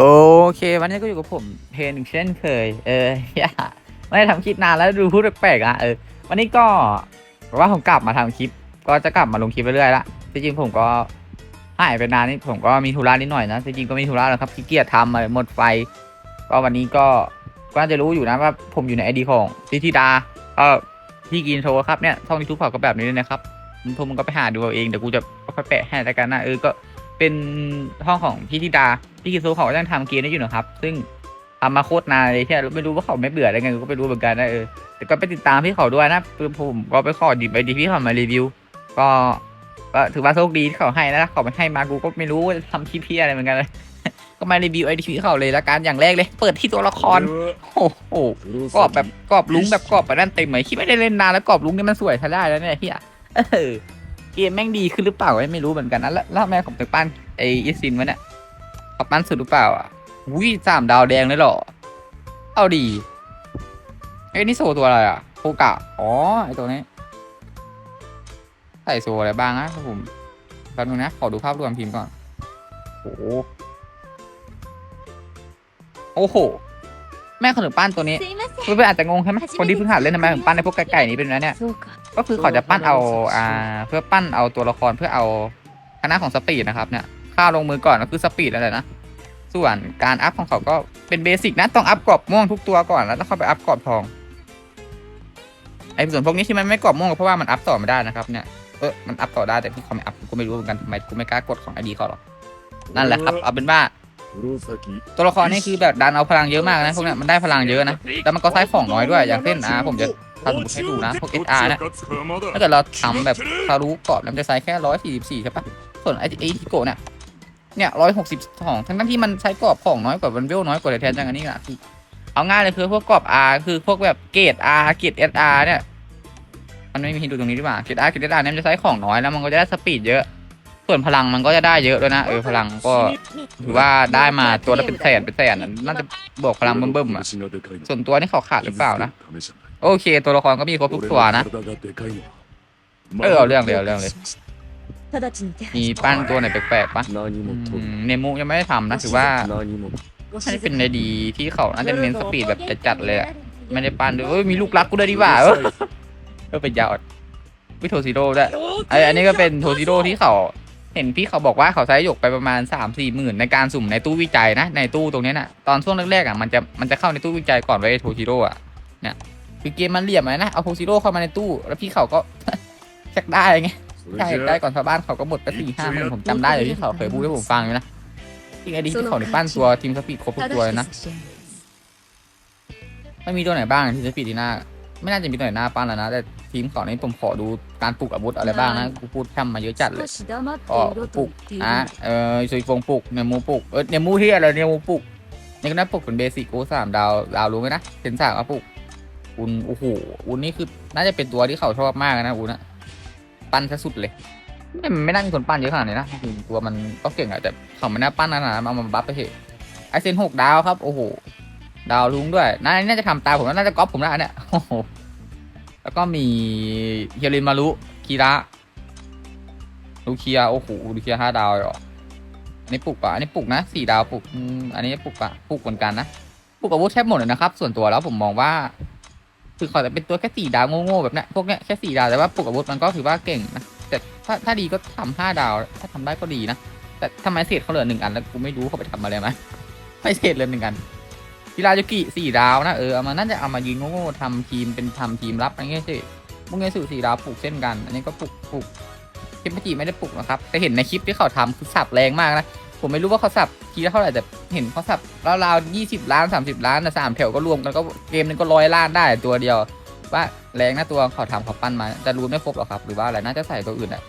โอเค วันนี้ก็อยู่กับผมเพนเช่นเคย เออย่าไม่ได้ทำคลิปนานแล้วดูพูดแปลกๆอะเออวันนี้ก็ว่าผมกลับมาทำคลิป ก็จะกลับมาลงคลิปเรื่อยๆละจริงๆผมก็หายไปนานนี่ผมก็มีธุระนิดหน่อยนะจริงๆก็มีธุระแหละครับขี้เกียจทำอะไรหมดไฟ ก็วันนี้ก็ก็น่าจะรู้อยู่นะว่าผมอยู่ในไอดีของพิธิดาก็พี่กินโชว์ครับเนี่ยช่องยูทูบเขาก็แบบนี้เลยนะครับพวกมึงก็ไปหาดูเอาเองเดี๋ยวกูจะค่อยแปะให้แล้วกันนะเออก็เป็นห้องของพี่ธิดา พี่กินโซเขาก็ยังทำเกมได้อยู่นะครับ ซึ่งทำมาโคตรนานเลยที่ไม่รู้ว่าเขาไม่เบื่ออะไรไงก็ไม่รู้เหมือนกันนะเออแต่ก็ไปติดตามพี่เขาด้วยนะคือผมก็ไปขอดิบไอดีพี่เขามารีวิว ก็ก็ถือว่าโชคดีที่เขาให้นะเขาไม่ให้มากูก็ไม่รู้ว่าจะทำคลิปพี่อะไรเหมือนกันเลยก็มารีวิวไอดีพี่เขาเลยละกันอย่างแรกเลย เปิดที่ตัวละครโอ้โหกรอบแบบกรอบลุงแบบกรอบแบบนั่นเต็มเลยคิดไม่ได้เล่นนานแล้วกรอบลุงนี่มันสวยใช้ได้แล้วเนี่ยเฮียเออเกมแม่งดีขึ้นหรือเปล่าไม่รู้เหมือนกันนะแล้วแล้วทำไมผมถึงปั้นไออีซินวะเนี่ย ขับมันสุดหรือเปล่าอะวิ่งสามดาวแดงเลยหรอ เอาดีเอ้นี่โซตัวอะไรอะโคกะอ๋อไอตัวนี้ ใส่โซอะไรบ้างนะครับผมแป๊บนึงนะ ขอดูภาพรวมพิมพ์ก่อน โอ้โหโอ้โห แม่ขนมปั้นตัวนี้เพื่อนอาจจะงงใช่ไหมคนที่เพิ่งหัดเล่นทำไมขนมปั้นในพวกไก่ๆนี้เป็นนะเนี่ย ก็คือขอจะปั้นเอาอ่า เพื่อปั้นเอาตัวละครเพื่อเอาคณะของสปีดนะครับเนี่ยข้าลงมือก่อนก็คือสปีดอะไรนะ ส่วนการอัพของเขาก็เป็นเบสิกนะต้องอัพกรอบม่วงทุกตัวก่อนแล้วต้องเข้าไปอัพกรอบทองไอ้ส่วนพวกนี้ที่มันไม่กรอบม่วงก็เพราะว่ามันอัพต่อไม่ได้นะครับเนี่ยเออมันอัพต่อได้แต่ที่เขาไม่อัพกูไม่รู้เหมือนกันทำไมกูไม่กล้ากดของไอดีเขาหรอกนั่นแหละครับเอาเป็นว่าตัวละครนี่คือแบบดันเอาพลังเยอะมากนะพวกเนี้ยมันได้พลังเยอะนะแล้วมันก็ใช้ของน้อยด้วยอย่างเช่นอ่าผมจะถ้าสมมติให้ดูนะพวก SR นะถ้าเกิดเราทำแบบทารุกรอบแล้วมันจะใช้แค่ร้อยสี่สิบสี่ใช่ปะส่วนไอไอทิโกะเนี่ย เนี่ยร้อยหกสิบสองทั้งนั้นที่มันใช้กรอบของน้อยกว่าวันเวลน้อยกว่าเลยแทนจังอันนี้นะคือเอาง่ายเลยคือพวกกรอบ R คือพวกแบบเกรด R เกรด SR เนี่ย มันไม่มีให้ดูตรงนี้ดีกว่าเกรด R เกรด SR เนี่ยมันจะใช้ของน้อยแล้วมันก็จะได้สปีดเยอะ ส่วนพลังมันก็จะได้เยอะด้วยนะเออพลังก็ถือว่าได้มาตัวละเป็นแสนเป็นแสนน่าจะบวกพลังเบิ่มๆอะส่วนตัวนี่เขาขาดหรือเปล่านะโอเค ตัวละครก็มีครบทุกตัวนะเออเอาเรื่องเลยเอาเรื่องเลย 直ちに手 มี 配 ปั้นตัวไหนแปลกๆปะ 何も อื 取る มเนมุยังไม่ได้ทำนะถือว่า 何もご น่าจะ 静 เป็น か ใน に ดีที่เขาน่าจะเน้นสปีดแบบจัดๆเลยอะไม่ได้ปั้นด้วยเอ้ยมีลูกรักกูด้วยดีกว่าเออเออเป็นยาววิโทซิโร่ด้วยไออันนี้ก็เป็นโทซิโร่ที่เขา เห็นพี่เขาบอกว่าเขาใช้หยกไปประมาณ3ามสี่หมื่นในการสุ่มในตู้วิจัยนะ ในตู้ตรงนี้น่ะตอนช่วงแรกๆอ่ะมันจะมันจะเข้าในตู้วิจัยก่อนไว้โทซิโร่อ่ะเนี่ยคือเกมมันเหลี่ยมเลยนะเอาโทซิโร่เข้ามาในตู้ แล้วพี่เขาก็ แช็กได้ไง ใช่ใกล้ก่อนชาวบ้านเขาก็หมดไปสี่ห้าหมื่นผมจำได้เลยที่เขาเคยพูดให้ผมฟังนะจริงไอดีที่เขาในปั้นตัวทีมสปีดครบทุกตัวเลยนะไม่มีตัวไหนบ้างทีมสปีดดีหน้า ไม่น่าจะมีตัวไหนหน้าปั้นแล้วนะ แต่ทีมเขานี่ผมขอดูการปลูกอาวุธอะไรบ้างนะกูพูดช่ำมาเยอะจัดเลยก็ปลูกนะเออซุยฟงปลูกเนมูปลูกเออเนมูเฮียอะไรเนมูปลูกนี่ก็น่าปลูกเป็นเบสิกโอสามดาวดาวรู้ไหมนะเซนสามก็ปลูกอุนโอ้โหอุนนี่คือน่าจะเป็นตัวที่เขาชอบมากนะอุนนะ ปั้นซะสุดเลยไม่ไม่น่ามีคนปั้นเยอะขนาดนี้นะตัวมันก็เก่งอะแต่เขาไม่น่าปั้นขนาดนั้นเอามาบัฟไปเถอะไอเซนหกดาวครับ โอ้โห ดาวลุงด้วยน่าน่าจะทำตาผมแล้วน่าจะก๊อปผมแล้วอันเนี่ยโอ้โหแล้วก็มีเฮียรินมารุคีระลูเคียโอ้โหลูเคียห้าดาวเหรออันนี้ปลุกปะอันนี้ปลุกนะสี่ดาวปลุกอันนี้ปลุกปะปลุกเหมือนกันนะปลุกอาวุธแทบหมดเลยนะครับ ส่วนตัวแล้วผมมองว่า คือเขาจะเป็นตัวแค่สี่ดาวโง่ๆแบบเนี้ยพวกเนี้ยแค่สี่ดาวแต่ว่าปลุกอาวุธมันก็ถือว่าเก่งนะแต่ถ้าถ้าดีก็ทำห้าดาว ถ้าทำได้ก็ดีนะแต่ทำไมเศษเขาเหลือหนึ่งอันแล้วกูไม่รู้เขาไปทำอะไรมาไม่เศษเลยหนึ่งอันกีฬาจุกิสี่ดาวนะเออเอามาน่าจะเอามายืนโง่ๆทำทีมเป็นทำทีมรับอะไรเงี้ยสิพวกเงี้ยสื่สี่ดาวปลุกเช่นกัน อันนี้ก็ปลุกปลุกคลิปเมื่อกี้ไม่ได้ปลุกนะครับแต่เห็นในคลิปที่เขาทำคือสับแรงมากนะ ผมไม่รู้ว่าเขาสับทีละเท่าไหร่แต่เห็นเขาสับราวๆยี่สิบล้านสามสิบล้านนะสามแถวก็รวมกันก็เกมนึงก็ร้อยล้านได้ตัวเดียว ว่าแรงนะตัวเขาทำเขาปั้นมาแต่รู้ไม่ครบหรอครับ หรือว่าอะไรน่าจะใส่ตัวอื่นอะ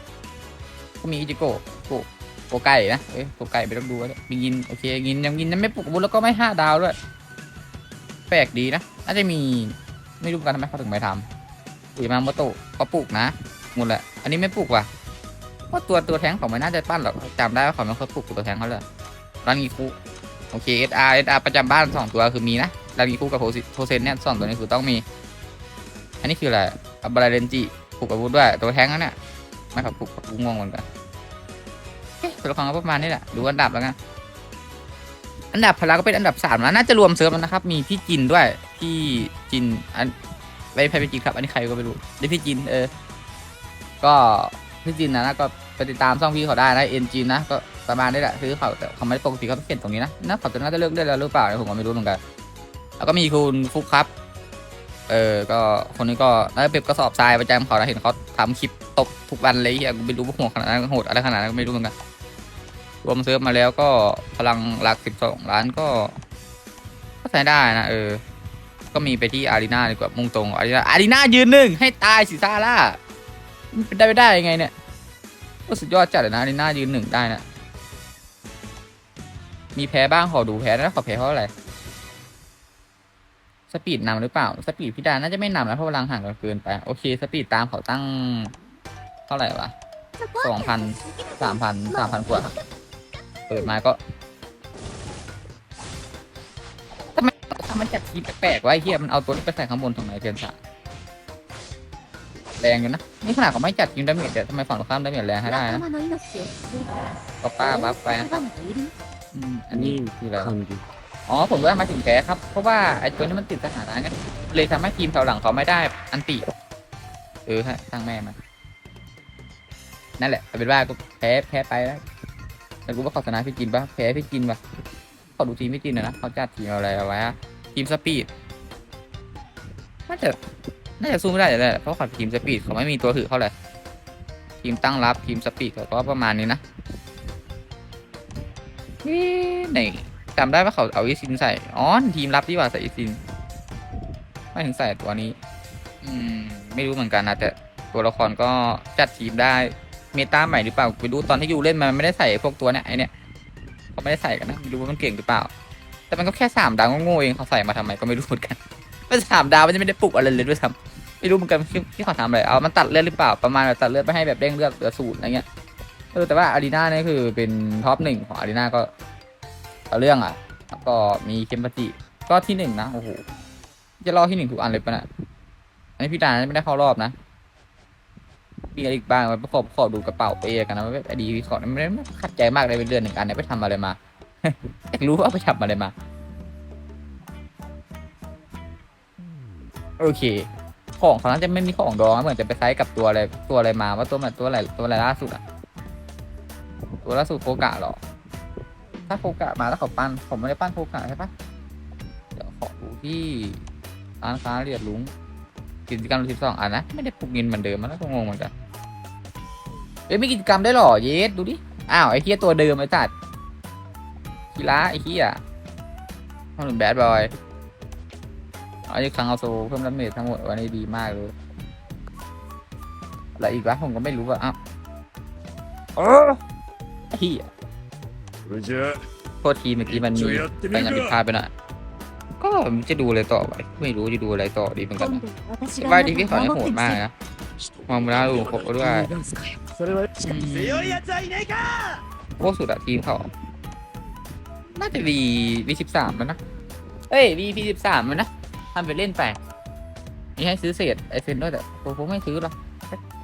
ก็มีอิจิโกะโกะโกไก่นะเอ้ยโกไก่ไปต้องดูด้วยมียินโอเคยินยังยินยังไม่ปลุกอาวุธแล้วก็ไม่ห้าดาวด้วยแปลกดีนะน่าจะมีไม่รู้กันทำไมเขาถึงไม่ทำอุยมาโมโตะเขาปลุกนะหมดแหละอันนี้ไม่ปลุกว่ะ เพราะตัวตัวแทงเขาไม่น่าจะปั้นหรอกจำได้ว่าเขาไม่เคยปลุกตัวแทงเขาเลยรันกีคุโอเค SR SR ประจำบ้านสองตัวคือมีนะรันกีคุกับโทเซนเนี่ยสองตัวนี้คือต้องมี อันนี้คืออะไรอับบาราเรนจิปลุกอาวุธด้วยตัวแทงนั่นเนี่ยไม่ครับปลุกกูงงเหมือนกันเคตัวละครก็ประมาณนี้แหละดูอันดับแล้วกันอันดับพละก็เป็นอันดับสามแล้วน่าจะรวมเซิร์ฟแล้วนะครับ มีพี่จินด้วยพี่จินอันไปไปพี่จินครับ อันนี้ใครก็ไม่รู้ได้พี่จินเออก็ พี่จินนะนะก็ไปติดตามช่องพี่เขาได้นะเอ็นจินนะก็ประมาณนี้แหละซื้อเขาแต่เขาไม่ปกติเขาต้องเขียนตรงนี้นะนะเขาจะน่าจะเลิกเล่นแล้วหรือเปล่าผมก็ไม่รู้เหมือนกันแล้วก็มีคุณฟุกครับเออก็คนนี้ก็น่าจะเป็นกระสอบทรายประจำเขานะเห็นเขาทำคลิปตบทุกวันเลยเฮียกูไม่รู้ว่าหัวขนาดนั้นโหดอะไรขนาดนั้นก็ไม่รู้เหมือนกันรวมเซิร์ฟมาแล้วก็พลังหลักสิบสองล้านก็ก็ใช้ได้นะเออ ก็มีไปที่อารีนาดีกว่ามุ่งตรงอารีนาอารีนายืนหนึ่งให้ตายสิซาร่า มันเป็นได้ไม่ได้ยังไงเนี่ยก็สุดยอดจัดเลยนะอารีนายืนหนึ่งได้นะมีแพ้บ้างขอดูแพ้นะขอแพ้เพราะอะไรสปีดนำหรือเปล่า สปีดพี่ดาน่าจะไม่นำแล้วเพราะพลังห่างกันเกินไป โอเค สปีดตามเขาตั้ง เท่าไหร่วะสองพันสามพันสามพันกว่า เปิดมาก็ทำไมทำไมจัดทีแปลกๆวะไอ้เฮียมันเอาตัวนี้ไปใส่ข้างบนตรงไหนเทียนสาม แรงอยู่นะ นี่ขนาดเขาไม่จัดยิงดาเมจแต่ทำไมฝั่งตรงข้ามดาเมจแรงให้ได้นะก็ป้าบัฟไปอันนี้คืออะไรวอ๋อผมว่ามาถึงแกครับ เพราะว่าไอ้ตัวนี้มันติดสถานะงั้นเลยทำให้ทีมแถวหลังเขาไม่ได้อันติเออฮะทางแม่มานั่นแหละเป็นว่าก็แพ้แพ้ไปแล้วแต่กูว่าเขอสนะพี่จินปะแพ้พี่จินปะขอดูทีมพี่จินหน่อยนะเขาจัดทีมอะไรเอาไว้ฮะทีมสปีดน่าจะ น่าจะสู้ไม่ได้เลยแหละเพราะเขาทีมสปีดเขาไม่มีตัวถือเขาเลยทีมตั้งรับทีมสปีดเขาก็ประมาณนี้นะเอ๊ะไหนจำได้ว่าเขาเอาอีซินใส่อ๋อทีมรับที่ว่าใส่อีซินไม่ถึงใส่ตัวนี้ อืม ไม่รู้เหมือนกันนะแต่ตัวละครก็จัดทีมได้เมตาใหม่หรือเปล่าไปดูตอนที่ยูเล่นมันไม่ได้ใส่พวกตัวเนี้ยไอเนี้ยเขาไม่ได้ใส่กันนะไม่รู้ว่ามันเก่งหรือเปล่า แต่มันก็แค่สามดาวโง่ๆเองเขาใส่มาทำไมก็ไม่รู้เหมือนกันเป็นสามดาวมันจะไม่ได้ปลุกอะไรเลยด้วยซ้ำ ไม่รู้เหมือนกันที่ที่เขาทำอะไรเอามันตัดเลือดหรือเปล่าประมาณแบบตัดเลือดไปให้แบบเด้งเลือดเหลือศูนย์อะไรเงี้ยเออแต่ว่าอารีนาเนี่ยคือเป็นท็อปหนึ่งของอารีนาก็เอาเรื่องอะ แล้วก็มีเคมปจิก็ที่หนึ่งนะโอ้โหจะรอที่หนึ่งทุกอันเลยปะเนี่ยอันนี้พี่ดาไม่ได้เข้ารอบนะมีอะไรอีกบ้างไปประกอบขอดูกระเป๋าเปกันนะไอดีพี่ขอไม่ได้ขัดใจมากเลยเป็นเดือนหนึ่งอันเนี่ยไปทำอะไรมาอยากรู้ว่าไปทำอะไรมา โอเค ของเขาน่าจะไม่มีของดองนะเหมือนจะไปไซส์กับตัวอะไรตัวอะไรมาว่าตัวมันตัวอะไรตัวอะไรล่าสุดอะตัวล่าสุดโฟกะหรอ ถ้าโฟกะมาแล้วเขาปั้นผมไม่ได้ปั้นโฟกะใช่ปะเดี๋ยวขอดูที่ร้านค้าเรียดลุงกิจกรรมสิบสองอันนะไม่ได้ปลุกเงินเหมือนเดิมมันก็งงเหมือนกันเอ้ยม่กิจกรรมได้หรอเยสดูดิอ้าวไอ้เฮียตัวเดิมไอ้จัดกีฬาไอ้เฮียทำหนึ่งแบดบอย อันนี้ครั้งเอาโซเพิ่มดาเมจทั้งหมดวันนี้ดีมากเลยอะไรอีกวะผมก็ไม่รู้ว่าอ้าวเอเฮียโทษทีเมื่อกี้มันมีไปงานผิพาไปหน่อยก็จะดูอะไรต่อไปไม่รู้จะดูอะไรต่อดีเหมือนกันว่าดีพี่เขาเนี่โหดมากนะมองมาดูครบด้วยโคตรสุดอะทีมเขาน่าจะดีวีสิบสามมันนะเอ้ยวีพีสิบสามมันนะ ทำไปเล่นไปมีให้ซื้อเศษไอเซนด้วยแต่ผมผมไม่ซื้อหรอก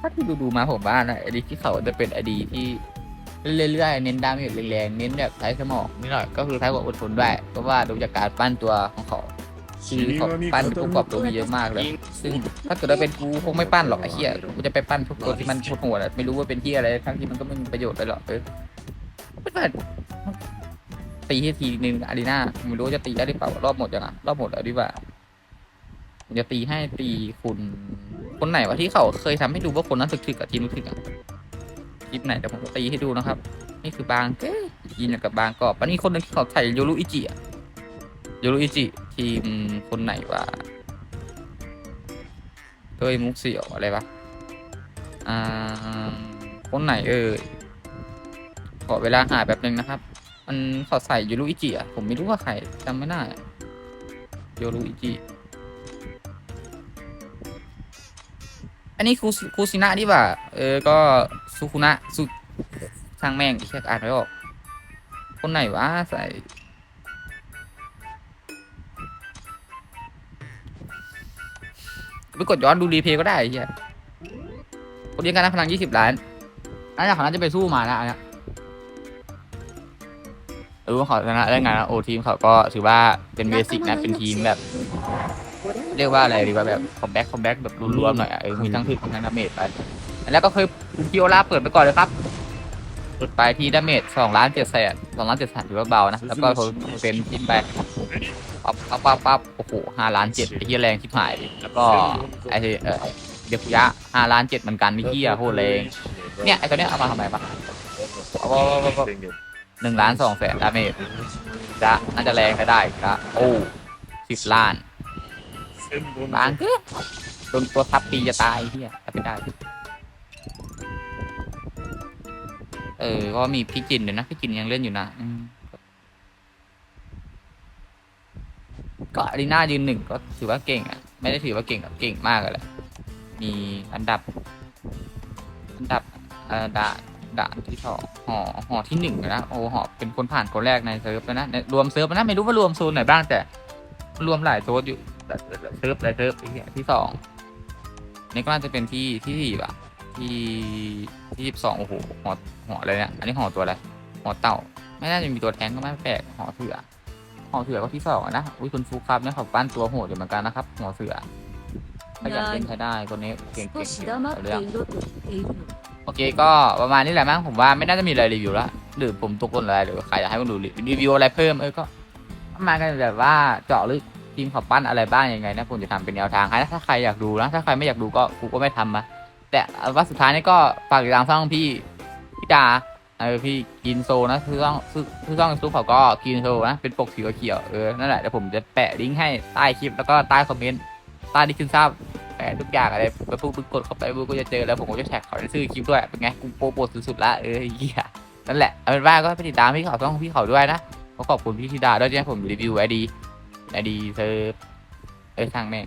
ถ้าที่ดูดูมาผมบ้านนะไอดีที่เขาจะเป็นไอดีที่เรื่อยๆเน้นดามเมจแรงๆเน้นแบบใช้สมองนิดหน่อยก็คือใช้ความอดทนด้วยเพราะว่าดูจากการปั้นตัวของเขาคือเขาปั้นพวกกอบตัวมีเยอะมากเลย ซึ่งถ้าเกิดเราเป็นกูคงไม่ปั้นหรอกไอ้เหี้ยกูจะไปปั้นทุกตัวที่มันโคตรหัวไม่รู้ว่าเป็นเทียอะไรทั้งที่มันก็ไม่มีประโยชน์เลยหรอกเออตีให้ทีหนึ่งอารีนาไม่รู้จะตีได้หรือเปล่ารอบหมดยังอะรอบหมดแล้วดีกว่า ผมจะตีให้ตีคุณคนไหนวะที่เขาเคยทำให้ดูว่าคนนั้นถึกๆกับทีมถึกอะคลิปไหนเดี๋ยวผมตีให้ดูนะครับ นี่คือบางเก้ยินกับบางกอบอันนี้คนนึงที่เขาใส่โยรุอิจิอะโยรุอิจิ ทีมคนไหนวะเอ้ยมุกเสี่ยวอะไรวะอ่าคนไหนเอ่ยขอเวลาหาแบบนึงนะครับ มันเขาใส่ยูรุอิจิอะผมไม่รู้ว่าใครจำไม่ได้โยรุอิจิ อันนี้คูคูซินะดีกว่า เออ ก็ซูคุนะสุทางแม่งแค่อ่านไม่ออก คนไหนวะใส่ไปกดย้อนดูรีเพย์ก็ได้เฮียคนเดียวกันนะพลังยี่สิบล้านอันนี้เขาน่าจะไปสู้มาแล้วอันเนี้ยรู้ว่าเขาชนะได้ไงนะโอทีมเขาก็ถือว่าเป็นเบสิกนะ เป็นทีมแบบ เรียกว่าอะไรดีว่าแบบคอมแบ็กคอมแบ็กแบบรวมๆหน่อยอะเออมีทั้งทึกทั้งดาเมจไปแล้วก็คือคิโอลาเปิดไปก่อนเลยครับเปิดไปที่ดาเมจสองล้านเจ็ดแสนสองล้านเจ็ดแสนถือว่าเบานะ แล้วก็เป็นจิ้มไปปั๊บปั๊บปั๊บปั๊บโอ้โหห้าล้านเจ็ดไอ้ที่แรงที่หาย แล้วก็ไอ้เออเดียกุยะห้าล้านเจ็ดเหมือนกันไอ้ที่โคตรแรงเนี่ยไอ้ตัวเนี้ยเอามาทำไมปะเอาเอาเอาเอาหนึ่งล้านสองแสนดาเมจจะน่าจะแรงใช้ได้ก็โอ้สิบล้าน บางก็โดนตัวทับตีจะตายเฮียถ้าไม่ได้ เออ ก็มีพี่จินอยู่นะ พี่จินยังเล่นอยู่นะอืมก็อารีนายืนหนึ่งก็ถือว่าเก่งอะ ไม่ได้ถือว่าเก่งอะเก่งมากเลยมีอันดับ อันดับเอ่อดาด่านที่สองหอหอที่หนึ่งนะโอ้หอเป็นคนผ่านคนแรกในเซิร์ฟแล้วนะในรวมเซิร์ฟนะไม่รู้ว่ารวมโซนไหนบ้างแต่รวมหลายโซนอยู่ เซิร์ฟเลยเซิร์ไอ้เหี้ยที่สองนี่ก็น่าจะเป็นที่ที่สี่ป่ะที่ที่สิบสองโอ้โหหอหออะไรเนี่ยอันนี้หอตัวอะไรหอเต่า ไม่น่าจะมีตัวแทงก็ไม่แปลกหอเสือหอเสือก็ที่สองนะอุ้ยคุณฟูครับเนี่ยขอบบ้านตัวโหดอยู่เหมือนกันนะครับหอเสือขยานเล่นใช้ได้คนนี้เก่งๆอยู่เรื่องโอเคก็ประมาณนี้แหละมั้งผมว่าไม่น่าจะมีอะไรรีวิวละหรือผมตกหล่นอะไรหรือใครอยากให้ผมดูรีวิวอะไรเพิ่มเออก็มากันแบบว่าเจาะลึก ทีมเขาปั้นอะไรบ้างยังไงนะผมจะทำเป็นแนวทางให้นะถ้าใครอยากดูนะถ้าใครไม่อยากดูก็กูก็ไม่ทำนะแต่ว่าสุดท้ายนี่ก็ฝากติดตามช่องพี่พี่ดาเออพี่กินโซนะคือช่องคือคือช่องซุปเขาก็กินโซนะเป็นปกสีเขียวเออนั่นแหละเดี๋ยวผมจะแปะลิงก์ให้ใต้คลิปแล้วก็ใต้คอมเมนต์ใต้ที่ขึ้นทราบแปะทุกอย่างอะไรไปปุ๊บกดเข้าไปปุ๊บก็จะเจอแล้วผมก็จะแท็กเขาในชื่อคลิปด้วยเป็นไงกูโปรโมทสุดๆละเออเหี้ยนั่นแหละเอาเป็นว่าก็ไปติดตามพี่เขาต้องพี่เขาด้วยนะขอขอบคุณพี่ธิดาด้วยที่ให้ผมรีวิวไอดี ไอดีเซิร์ฟเออช่างแม่ง